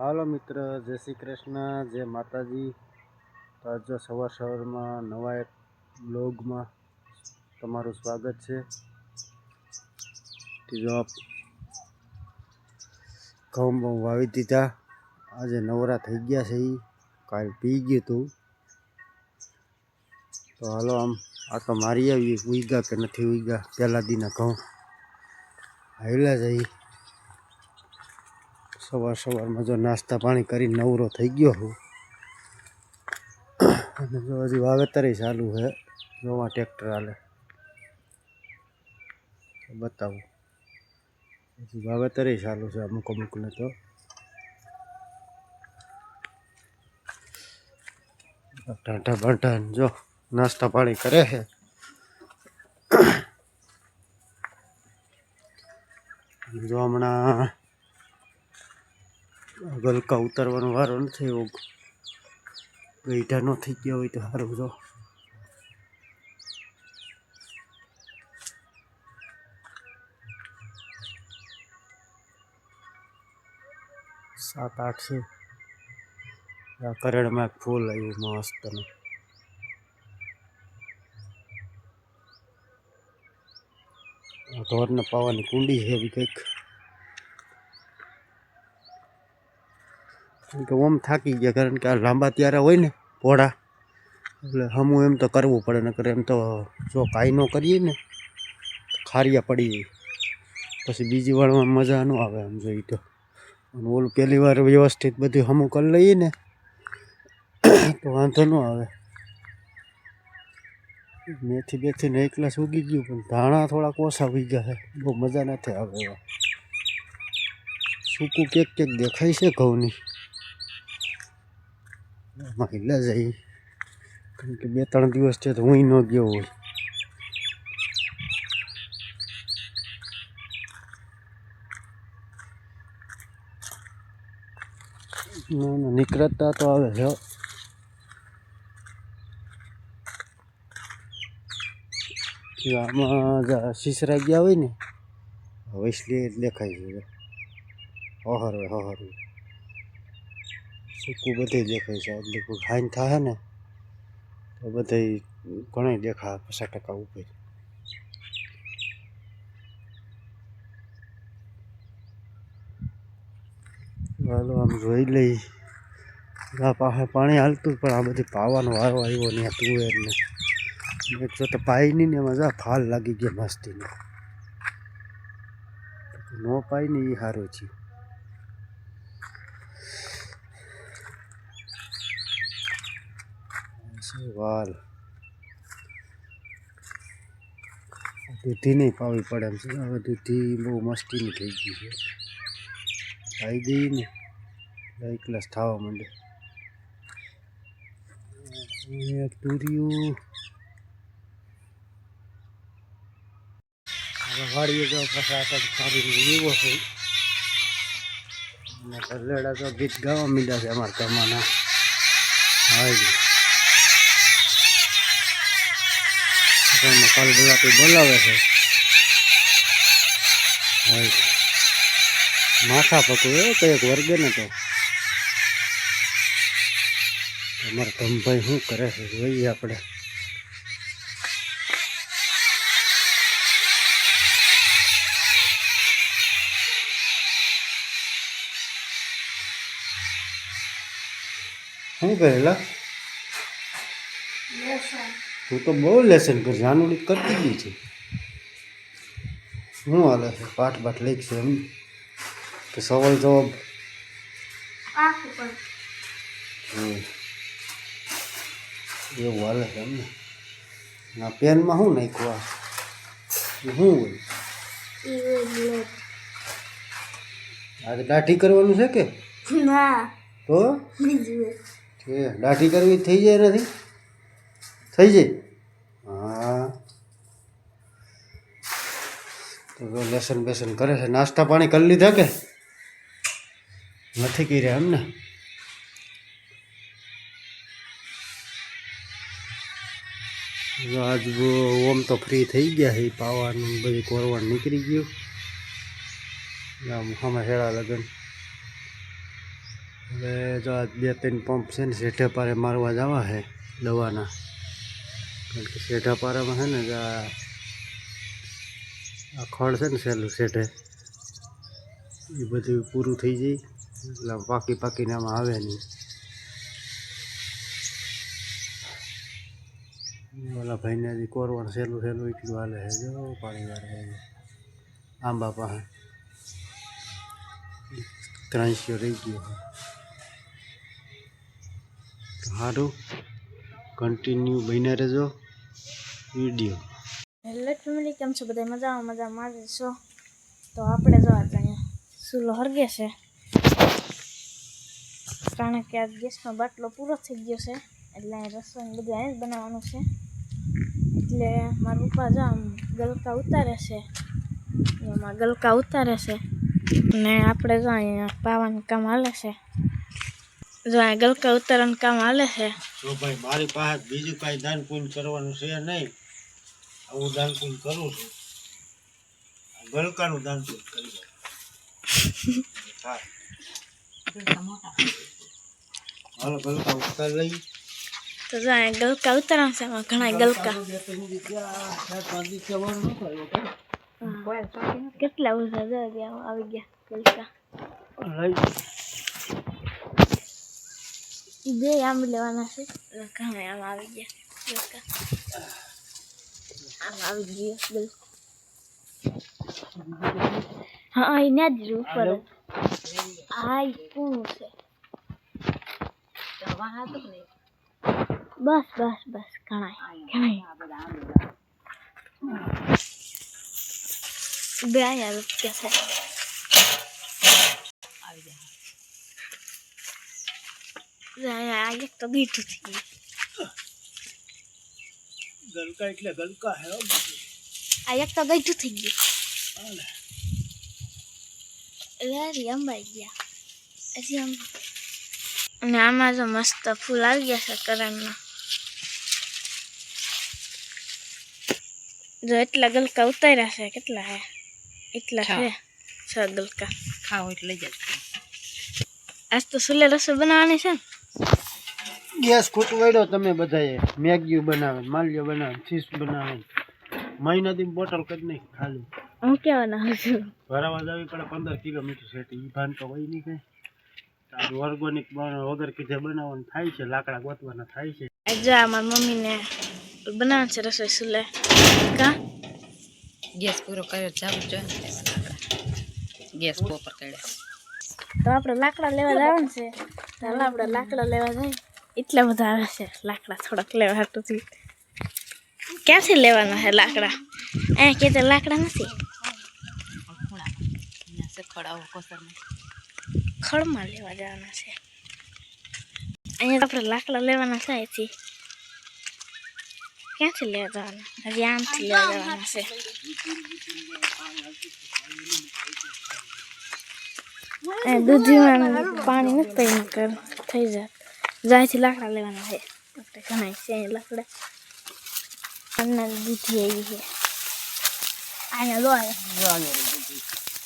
હાલો મિત્ર, જય શ્રી કૃષ્ણ, જય માતાજી. તો આજે સવાર સવારમાં નવા એક બ્લોગમાં તમારું સ્વાગત છે. જો ઘઉં બહુ વાવી દીધા. આજે નવરા થઈ ગયા છે એ કાલ પી ગયું હતું તો હાલો આમ, આ તો મારી આવી ઉઈગા કે નથી ઉઈગા પહેલા દીના ઘઉં હાલ્યા જઈ સવાર સવારમાં જો નાસ્તા પાણી કરી નવરો થઈ ગયો હું અને જો હજી વાવેતર ચાલુ છે. જોવા ટ્રેક્ટર હાલે. બતાવું. હજી વાવેતર ચાલુ છે અમુક અમુકને તો. ટાંટા બાંટા જો નાસ્તા પાણી કરે છે. જો હમણાં ગલકા ઉતારવાનો વારો નથી એવો. ગઈઢા ન થઈ ગયા હોય તો સારું જો. સાત, આઠ છે. આ કરેડમાં ફૂલ આવ્યું મસ્તનું ઢોરને પાવાની કુંડી છે એવી કંઈક. કે ઓમ થાકી ગયા, કારણ કે આ લાંબા ત્યારે હોય ને પોળા, એટલે હમું એમ તો કરવું પડે, નકર એમ તો જો કાંઈ ન કરીએ ને, ખારિયા પડી જાય. પછી બીજી વારમાં મજા ન આવે એમ જોઈ તો. અને ઓલું પહેલી વાર વ્યવસ્થિત બધું હમું કરી લઈએ ને, તો વાંધો ન આવે. મેથી બેથી ને એકલા ઉગી ગયું, પણ ધાણા થોડાક ઓછા ઉગી ગયા છે, બહુ મજા નથી આવે એવા. સૂકું કેક કેક દેખાય છે ઘઉંની. મહિલા જઈ કારણ કે બે ત્રણ દિવસ છે તો હું ન ગયો હોય. ના નીકળતા તો આવે છે. આમાં જા શીશરા ગયા હોય ને વૈસલી દેખાય છે. હહર હહર સૂકું બધે દેખાય છે. એટલે કોઈ હાઈન થાય ને, તો બધે ઘણા દેખા પચાસ ટકા ઉપર. હાલો આમ જોઈ લઈ. આ પાસે પાણી હાલતું, પણ આ બધી પાવાનો વારો આવ્યો ને તુવેર ને. એક તો પાઈ નહીં ને એમાં ફાલ લાગી ગયા મસ્તીને. નો પાઈ ને એ સારું છે છે વાલ. દૂધી નહીં પાવી પડે એમ છે. હવે દૂધી બહુ મસ્તીની થઈ ગઈ છે. ખાઈ ગઈ ને. એક ગ્લાસ થવા માંડે. એક તુરિયું. હવે વાળીએ જાવ પાછા વિવો છે અને તો ગીત ગાવા મીડા છે અમારા ઘરમાં હાજી આપણને કાલ બોલાતી બોલાવે છે? માથા પકવું એ એક વર્ગે ને તો. અમારા ધમભાઈ શું કરે છે? જોઈએ આપણે. શું કરેલા તું તો બહુ લેસન કર જાનુડી કરતી ગઈ છે. શું હાલે છે? પાઠ બાઠ લઈ છે એમ. કે સવાલ જવાબ. એવું હાલે છે એમને. ના પેનમાં શું નાખ્યું આ? શું હોય? આજે દાઢી કરવાનું છે કે? ના. તો? દાઢી કરવી થઈ જાય નથી? થઈ જાય હા તો લેસન બેસન કરે છે. નાસ્તા પાણી કરી લીધા કે? નથી કર્યા એમ ને જો આજ બહુ- ઓમ તો ફ્રી થઈ ગયા છે. પાવાનું બધી કોરવાનું નીકળી ગયું. આમ સામે હેળા લગન. હવે જો આ બે ત્રણ પંપ છે ને, શેઠે પારે મારવા જવા છે દવાના. કારણ કે શેઠા પારામાં છે ને કે આ આ ખડ છે ને સહેલું શેઠે એ બધું પૂરું થઈ જાય. એટલે પાકી પાકીને આમાં આવે નહીં. ઓલા ભાઈને હજી કોરવાનું સહેલું સહેલું એટલું હાલે છે. જો પાણી વાળે આંબા પાસે ક્રાંશિયો રહી ગયો છે. સારું કન્ટિન્યુ બન્યા રહેજો. વીડિયો. હેલો ફેમિલી, કેમ છો? બધા મજામાં? મજામાં આજે છો? તો આપણે જો અહીંયા ચૂલો હરગે છે. કારણ કે આજ ગેસનો બાટલો પૂરો થઈ ગયો છે. એટલે અહીં રસોઈ બધું અહીં જ બનાવવાનું છે. એટલે મારા પપ્પા જો આમ ગલકા ઉતારે છે. એમાં ગલકા ઉતારે છે. ને આપણે જો અહીંયા પાવાનું કામ હાલે છે. જો અહીંયા ગલકા ઉતારવાનું કામ હાલે છે. જો ભાઈ, મારી પાસે બીજું કાંઈ દાન પૂન કરવાનું છે નહીં. હું દાનપુન કરું છું. ગલકાનું દાનપુન કરી. હા. હાલો ગલકા ઉતાર લઈ તો જો ગલકા ઉતારવાનું છે એમાં ઘણા ગલકા. કેટલા જો ગયા આવી ગયા ગલકા. ઈ બે આમ લેવાના છે ઘણા આમ આવી ગયા ગલકા. આવી ગયા ગલકા હા ના જ ઉપર જ. આ પૂરું છે. બસ બસ બસ ઘણા ઘણા બે આયા રૂપિયા છે આ એક તો બીઠું થઈ ગયું ગલકા એટલે ગલકા હે આ એક તો ગઈઠું થઈ ગયું. આમ. અને આમાં તો મસ્ત ફૂલ આવી ગયા છે કરણમાં જો એટલા ગલકા ઉતાર્યા છે કેટલા હે? એટલા છે. છ? ગલકા. ખાવ એટલે જ આજ તો સુલે રસોઈ બનાવવાની છે ને? ગેસ ખૂટવાડ્યો તમે બધાએ. મેગી બનાવે માલ્યો બનાવે ચીસ બનાવે. મહિનાથી બોટલ કરી નહીં ખાલી. હું કહેવાના છું ભરાવા જવી પડે પંદર કિલોમીટર છે એ ભાન તો હોય નહીં કઈ. તારું ઓર્ગોનિક વગર કીધે બનાવવાનું થાય છે લાકડા ગોતવાના થાય છે. આજે આ મારી મમ્મીને બનાવવાનું છે રસોઈ સુલે કા? ગેસ પૂરો કર્યો જાવું જોઈએ ને ગેસ પોપર કર્યો. તો આપણે લાકડા લેવા જવાનું છે. ચાલો આપણે લાકડા લેવા જાય એટલા બધા આવે છે. લાકડા થોડાક લેવા હાટુથી ક્યાંથી લેવાના છે લાકડા? અહીંયા કે તો લાકડા નથી. ખડમાં લેવા જવાના છે. અહીંયા આપણે લાકડા લેવાના છે અહીંથી. ક્યાંથી લેવા જવાના? હજી આમથી લેવા જવાના છે. દૂધીમાં પાણી નથી કર થઈ જાય. જાયથી લાકડા લેવાના છે આપણે ઘણા છે લાકડા આના દૂધી આવી છે અહીંયા લો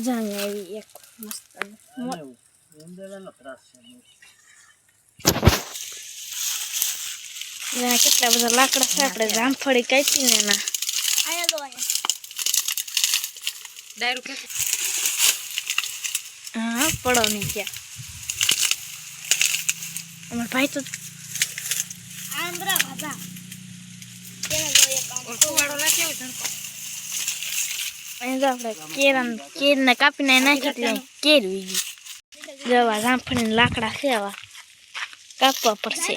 જાણી આવી એક મસ્ત કેટલા બધા લાકડા છે આપણે જામફળી કાપી ને એના ડાયરું કે હા પડો નહીં ક્યાં અહીંયા તો આપણે કેરા કેરને કાપીને નાખી કેર જવા જામફળીના લાકડા છે કાપવા પડશે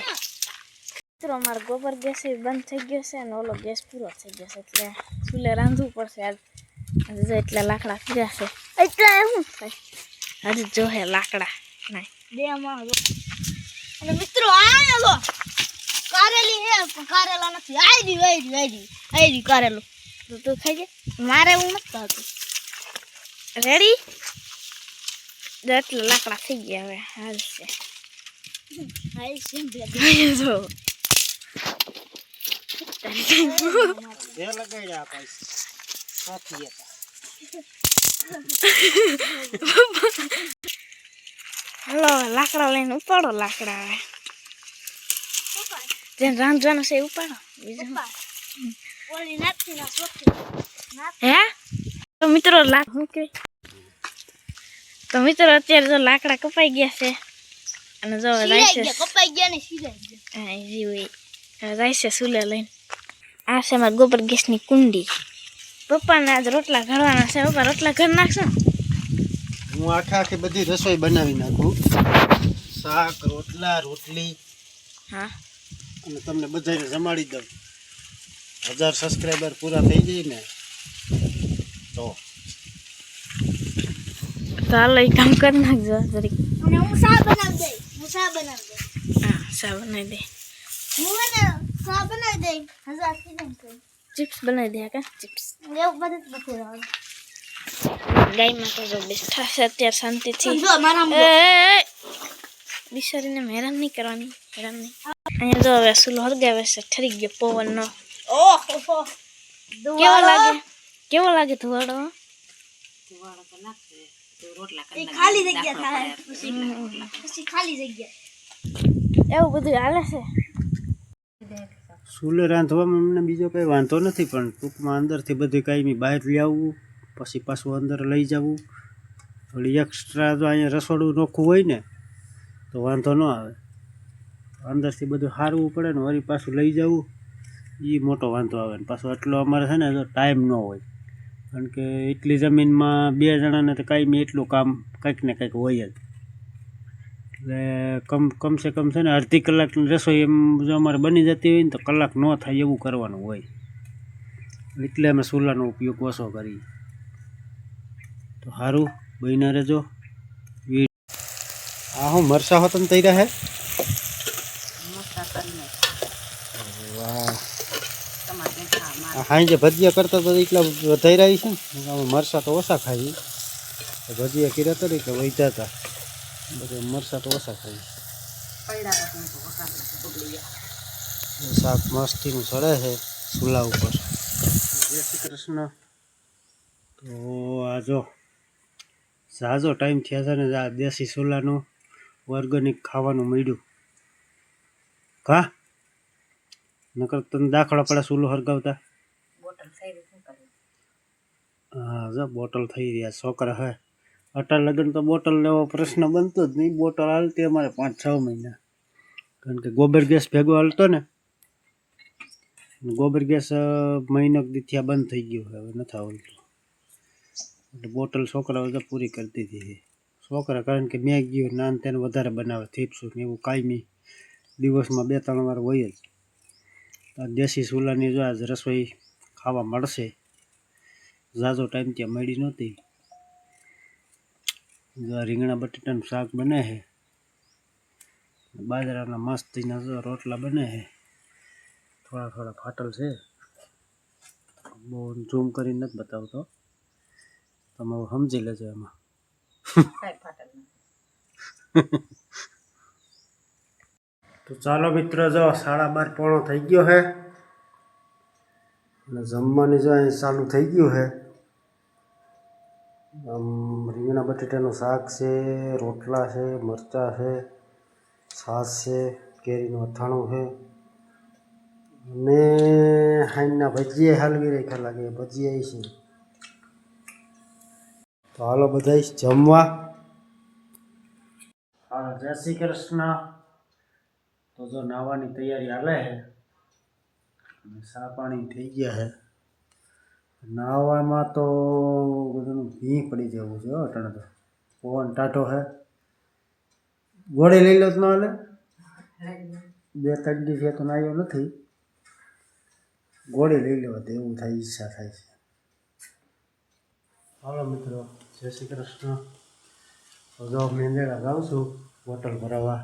મિત્રો અમારો ગોબર ગેસ બંધ થઈ ગયો છે અને ઓલો ગેસ પૂરો થઈ ગયો છે એટલે ચૂલે રાંધવું પડશે આજ એટલા લાકડા કર્યા છે એટલા શું થાય હજુ જોહે લાકડા નહીં બે માં અને મિત્રો આ લો કારેલી હે કારેલા નથી. આયડી આઈડી આયડી આયડી કારેલું. તો તું ખાઈ જા મારે હું નથી થતું. રેડી એટલા લાકડા થઈ ગયા હવે. હાલ છે. હાલ છે જો. બે લગાડ્યા પાછી સાથી હતા. હાલો લાકડા લઈને ઉપાડો લાકડા હવે જેને રાંધવાનું છે એ ઉપાડો બીજું હે તો મિત્રો લાક શું કે તો મિત્રો અત્યારે જો લાકડા કપાઈ ગયા છે અને જો કપાઈ ગયા ને હા જીવે જાય છે સુલે લઈને આ છે મારા ગોબર ગેસની કુંડી પપ્પાને આજ રોટલા ઘડવાના છે પપ્પા રોટલા ઘર નાખશો હું આખા આખી બધી રસોઈ બનાવી નાખું. શાક રોટલા રોટલી. હા. અને તમને બધાને જમાડી દઉં. હજાર સબસ્ક્રાઈબર પૂરા થઈ જાય ને. તો. હાલો એ કામ કરી નાખજો જરીક. અને હું શા બનાવી દઈ હું શા બનાવી દઈ હા શા બનાવી દે. હું ને શા બનાવી દઈ હજાર ચિપ્સ બનાવી દે કા? ચિપ્સ એવું બધું જ રાવ તો જો બેઠા છે અત્યારે શાંતિથી બિચારીને હેરાન નહીં કરવાની હેરાન નહીં અહીંયા જો હવે સુલો હરગાવે છે ઠરી ગયો પવનનો કેવો લાગે કેવો લાગે ધુવાડો. ખાલી જગ્યા ખાલી જગ્યા એવું બધું હાલે છે ચૂલે રાંધવામાં અમને બીજો કંઈ વાંધો નથી પણ ટૂંકમાં અંદરથી બધું કાંઈ બહાર લઈ આવવું પછી પાછું અંદર લઈ જવું. થોડી એક્સ્ટ્રા જો અહીંયા રસોડું નોખું હોય ને, તો વાંધો ન આવે. અંદરથી બધું હારવું પડે ને વળી પાછું લઈ જવું. એ મોટો વાંધો આવે ને પાછું. એટલો અમારે છે ને તો ટાઈમ ન હોય. કારણ કે એટલી જમીનમાં બે જણાને તો કાંઈ એટલું કામ કંઈક ને કંઈક હોય જ. એટલે કમ, કમસે કમ છે ને અડધી કલાકની રસોઈ એમ જો અમારે બની જતી હોય ને તો કલાક ન થાય એવું કરવાનું હોય. એટલે અમે ચૂલાનો ઉપયોગ ઓછો કરીએ. તો સારું બહીને રહેજો. આ હું મરસા હોત ને તૈયાર હે? હાઈ જે ભજીયા કરતા તો એટલા વધાઈ રહી છે ને? મરસા તો ઓછા ખાઈ ભજીયા કર્યા તો એટલે વૈધા હતા બધા મરસા તો ઓછા ખાઈ. શાક મસ્તીનું ચડે છે ચૂલા ઉપર. જય શ્રી કૃષ્ણ. તો આ જો ઝાઝો ટાઈમ થયા છે ને આ દેશી સોલાનું ઓર્ગેનિક ખાવાનું મળ્યું. કા? નકર તને દાખલા પડે ચૂલો હરગાવતા? હા જો બોટલ થઈ રહ્યા છોકરા હે. અટલ લગન તો બોટલ લેવો પ્રશ્ન બનતો જ નહીં બોટલ હાલતી અમારે પાંચ છ મહિના. કારણ કે ગોબર ગેસ ભેગો હાલતો ને ગોબર ગેસ મહિનો દીથિયા બંધ થઈ ગયો હવે નથી આવતું. એટલે બોટલ છોકરાઓ તો પૂરી કરી દીધી છોકરા કારણ કે મેગી નાન તેને વધારે બનાવે થીપસું ને એવું કાયમી દિવસમાં બે ત્રણ વાર હોય જ. દેશી ચૂલાની જો આજ રસોઈ ખાવા મળશે, ઝાઝો ટાઈમ ત્યાં મળી નહોતી. રીંગણા બટેટાનું શાક બને છે બાજરાના મસ્તીના રોટલા બને છે થોડા થોડા ફાટલ છે. બહુ ઝૂમ કરીને નથી બતાવતો. તમે સમજી લેજો એમાં. તો ચાલો મિત્રો જો સાડા બાર પોણો થઈ ગયો છે અને જમવાની જો અહીં ચાલુ થઈ ગયું છે આમ રીંગણા બટેટાનું શાક છે રોટલા છે મરચાં છે છાશ છે કેરીનું અથાણું છે. અને હાઈના ભજીયા હાલવી રેખા લાગે ભજીયા છે. તો હાલો બધા જમવા. હા જય શ્રી કૃષ્ણ. તો જો નાવાની તૈયારી હાલે છે. અને ચા પાણી થઈ ગયા છે. નાહવામાં તો બધાનું ભી પડી જવું છે હો અટાણે તો. પવન ટાટો છે. ગોળે લઈ લો તો હાલે. બે તકડી છે તો નાયો નથી. ગોળે લઈ લેવા તો એવું થાય ઈચ્છા થાય છે. હાલો મિત્રો. જય શ્રી કૃષ્ણ. અગાઉ મેંદેડા જાઉં છું, બોટલ ભરાવા.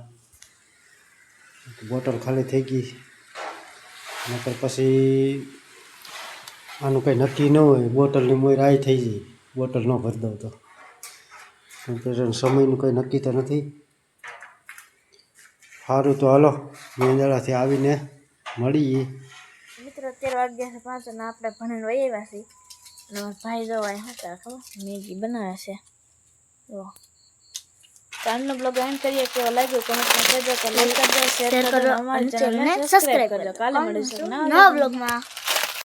બોટલ ખાલી થઈ ગઈ. નકર પછી આનું કંઈ નક્કી ન હોય, બોટલની મોય રાય થઈ જાય. બોટલ ન ભરી દઉં તો. સમયનું કંઈ નક્કી તો નથી. સારું તો હાલો મેંદેડાથી આવીને મળીએ. મિત્રો, અત્યારે વાગ્યા છે પાંચ આપણે ભણીને વહી આવ્યા ભાઈ જો અહીં હતા ખબર મેગી બનાવે છે. જો. કાલનો બ્લોગ એન્ડ કરીએ કેવો લાગ્યો? કમેન્ટમાં કહેજો કે લાઈક કરજો શેર કરજો અમારી ચેનલને સબસ્ક્રાઇબ કરજો. કાલે મળીશું. નવા બ્લોગમાં